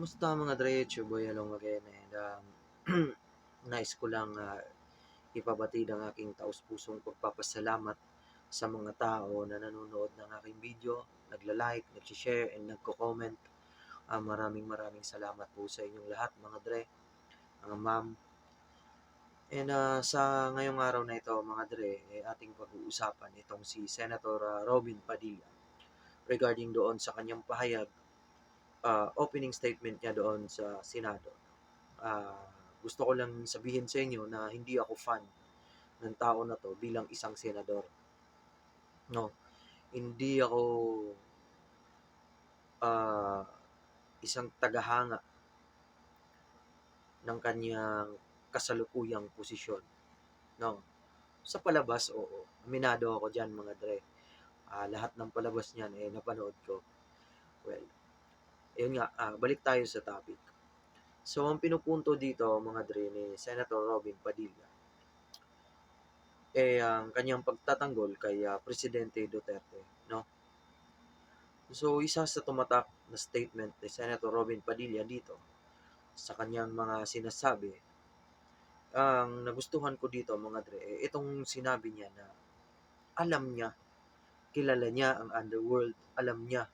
Kumusta mga Dre? Chuboy along again and um, nais ko lang ah, ipabatid ang aking taus-pusong pagpapasalamat sa mga tao na nanonood ng aking video, nagla-like, nag-share, and nagko-comment. Ah, maraming maraming salamat po sa inyong lahat mga Dre, mga ma'am. And ah, sa ngayong araw na ito mga Dre, eh, ating pag-uusapan itong si Senator ah, Robin Padilla regarding doon sa kanyang pahayag ah, opening statement niya doon sa Senado. Ah, gusto ko lang sabihin sa inyo na hindi ako fan ng tao na to bilang isang senador. No, hindi ako ah, isang tagahanga ng kanyang kasalukuyang posisyon. No, sa palabas, oo. Aminado ako dyan mga dre. Ah, lahat ng palabas niyan eh napanood ko. Well, yun nga, ah, balik tayo sa topic. So, ang pinupunto dito, mga dre, ni Senator Robin Padilla, eh, ang kanyang pagtatanggol kay ah, Presidente Duterte, no? So, isa sa tumatak na statement ni Senator Robin Padilla dito, sa kanyang mga sinasabi, ang nagustuhan ko dito, mga dre, eh, itong sinabi niya na alam niya, kilala niya ang underworld, alam niya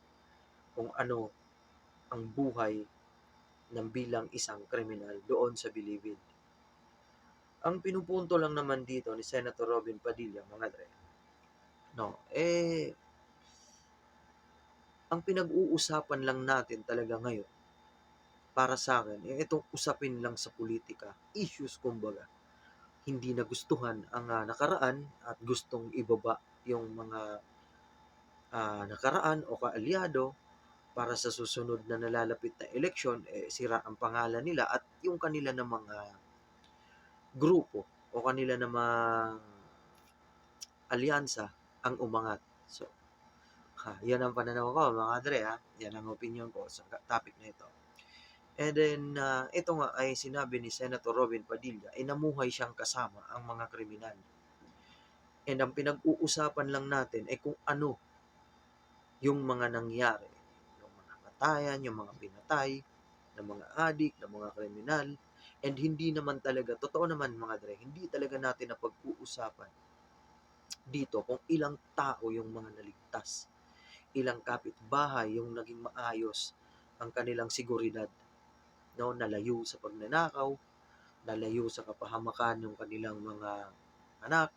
kung ano ang buhay ng bilang isang kriminal doon sa Bilibid. Ang pinupunto lang naman dito ni Senator Robin Padilla, mga dre, no, eh, ang pinag-uusapan lang natin talaga ngayon, para sa akin, eh, itong usapin lang sa politika, issues kumbaga, hindi nagustuhan ang ah, nakaraan at gustong ibaba yung mga ah, nakaraan o kaalyado para sa susunod na nalalapit na eleksyon, eh, sira ang pangalan nila at yung kanila na mga grupo o kanila namang alyansa ang umangat. So, ha, yan ang pananaw ko, mga Andre, ha? Yan ang opinion ko sa topic na ito. And then, ah, ito nga ay sinabi ni Senator Robin Padilla, ay namuhay siyang kasama ang mga kriminal. And ang pinag-uusapan lang natin ay kung ano yung mga nangyari. Yung mga patayan, yung mga pinatay, ng mga adik, ng mga kriminal. And hindi naman talaga, totoo naman mga dre, hindi talaga natin na pag-uusapan dito kung ilang tao yung mga naligtas. Ilang kapitbahay yung naging maayos ang kanilang seguridad. No, nalayo sa pagnanakaw, nalayo sa kapahamakan ng kanilang mga anak.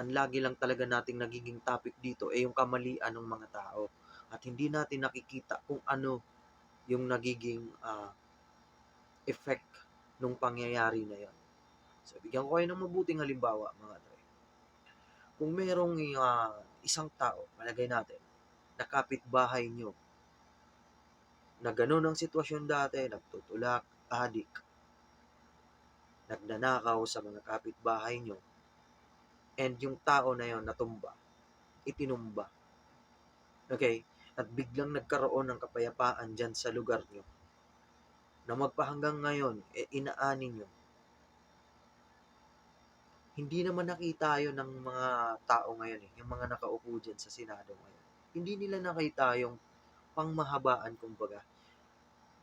Ang lagi lang talaga nating nagiging topic dito ay yung kamalian ng mga tao at hindi natin nakikita kung ano yung nagiging ah, effect ng pangyayari na yon. So, bigyan ko kayo ng mabuting halimbawa, mga tre. Kung merong ah, isang tao, malagay natin, na kapitbahay nyo, na ganun ang sitwasyon dati, nagtutulak, adik, nagnanakaw sa mga kapitbahay nyo, and yung tao na yon natumba, itinumba. Okay? At biglang nagkaroon ng kapayapaan dyan sa lugar nyo, na magpahanggang ngayon, e inaani nyo. Hindi naman nakita yun ng mga tao ngayon eh, yung mga nakaupo dyan sa Senado ngayon. Hindi nila nakita yung pangmahabaan kumbaga.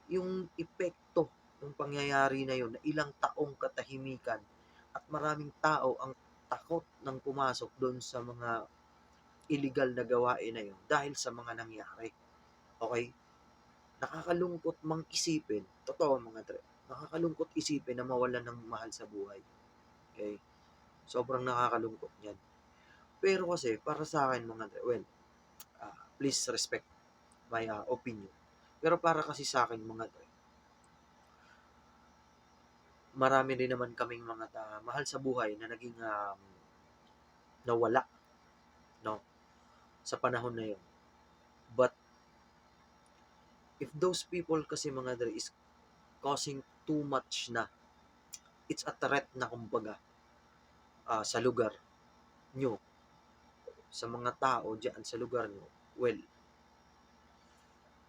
Yung epekto ng pangyayari na yun na ilang taong katahimikan at maraming tao ang takot ng pumasok doon sa mga illegal na gawain na yun dahil sa mga nangyari. Okay? Nakakalungkot mang isipin, totoo mga tre, nakakalungkot isipin na mawalan ng mahal sa buhay. Okay? Sobrang nakakalungkot yan. Pero kasi, para sa akin mga tre, well, ah, please respect my ah, opinion. Pero para kasi sa akin mga tre, marami din naman kaming mga ta- mahal sa buhay na naging um, nawala no sa panahon na yun. But if those people kasi mga dre is causing too much na it's a threat na kumbaga ah, sa lugar nyo sa mga tao diyan sa lugar nyo well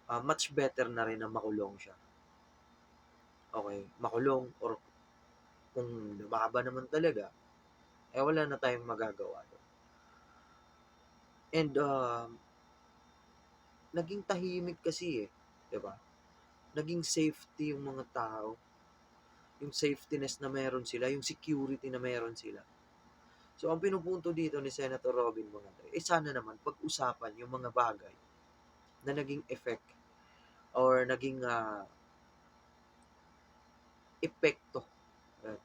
ah, much better na rin na makulong siya okay makulong or kung lumaba naman talaga eh wala na tayong magagawa and um, naging tahimik kasi eh 'di ba naging safety yung mga tao. Yung safetyness na meron sila, yung security na meron sila. So, ang pinupunto dito ni Senator Robin Dre, eh sana naman pag-usapan yung mga bagay na naging effect or naging ah, epekto. Ayan.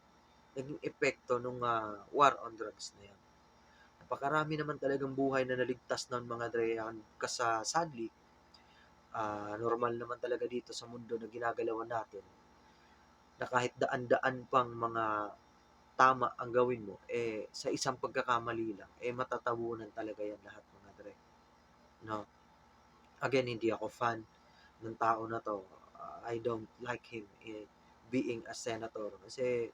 naging epekto nung ah, war on drugs na yan. Napakarami naman talagang buhay na naligtas ng mga Dre. Yan, Kasa sadly, ah, normal naman talaga dito sa mundo na ginagalawan natin na kahit daan-daan pang mga tama ang gawin mo, eh, sa isang pagkakamali lang, eh, matatabunan talaga yan lahat mga dre. No? Again, hindi ako fan ng tao na to. Uh, I don't like him eh, being a senator. Kasi,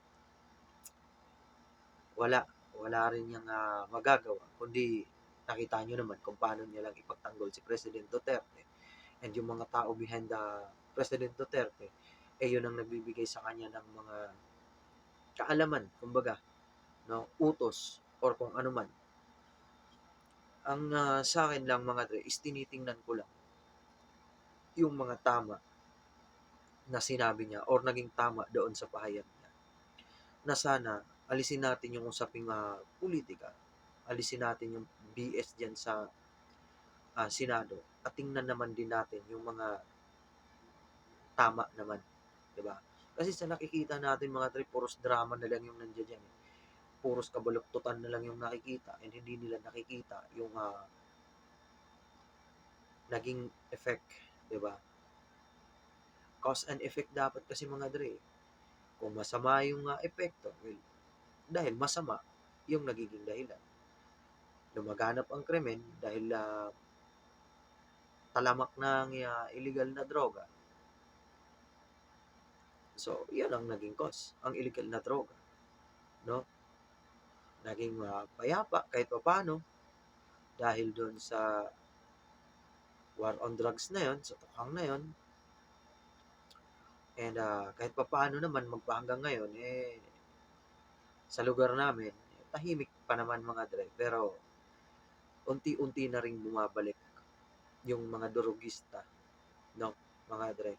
wala. Wala rin niyang ah, magagawa. Kundi, nakita nyo naman kung paano niya lang ipagtanggol si President Duterte. And yung mga tao behind the President Duterte, eh yun ang nagbibigay sa kanya ng mga kaalaman, kumbaga, no, utos or kung ano man. Ang ah, sa akin lang mga dre, is tinitingnan ko lang yung mga tama na sinabi niya or naging tama doon sa pahayag niya. Na sana alisin natin yung usaping ah, politika, alisin natin yung BS diyan sa ah, Senado at tingnan naman din natin yung mga tama naman, 'di ba? Kasi sa nakikita natin mga tre, puros drama na lang yung nandiyan diyan. Eh. Puros kabaluktutan na lang yung nakikita and hindi nila nakikita yung ah, naging effect, 'di ba? Cause and effect dapat kasi mga dre. Kung masama yung ah, epekto, well, dahil masama yung nagiging dahilan. Lumaganap ang krimen dahil ah, talamak ng ah, illegal na droga. So, yan ang naging cause, ang illegal na droga. No? Naging ah, payapa kahit paano dahil doon sa war on drugs na yon, sa tukang na yon. And ah, kahit papaano naman magpahanggang ngayon, eh, sa lugar namin, tahimik pa naman mga dre. Pero, unti-unti na rin bumabalik yung mga durugista, no, mga dre.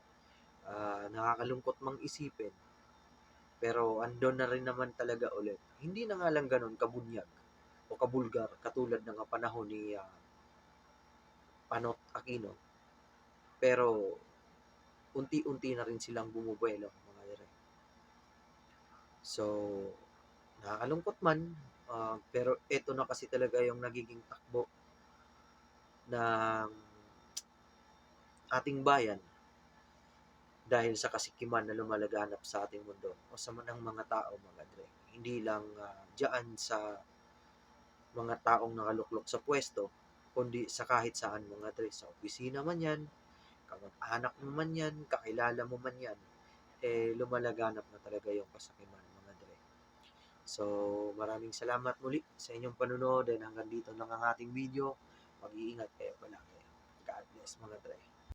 Ah, nakakalungkot mang isipin. Pero andon na rin naman talaga ulit. Hindi na nga lang ganun kabunyag o kabulgar katulad ng panahon ni ah, Panot Aquino. Pero unti-unti na rin silang bumubuelo mga dre. So, nakakalungkot man, ah, pero ito na kasi talaga yung nagiging takbo ng ating bayan dahil sa kasikiman na lumalaganap sa ating mundo o sa ng mga tao mga dre. Hindi lang uh, diyan sa mga taong nakaluklok sa pwesto, kundi sa kahit saan mga dre. Sa opisina man yan, kamag-anak mo man yan, kakilala mo man yan, eh lumalaganap na talaga yung kasakiman. So, maraming salamat muli sa inyong panunood and hanggang dito lang ang ating video. Mag-iingat kayo palagi. God bless mga dre.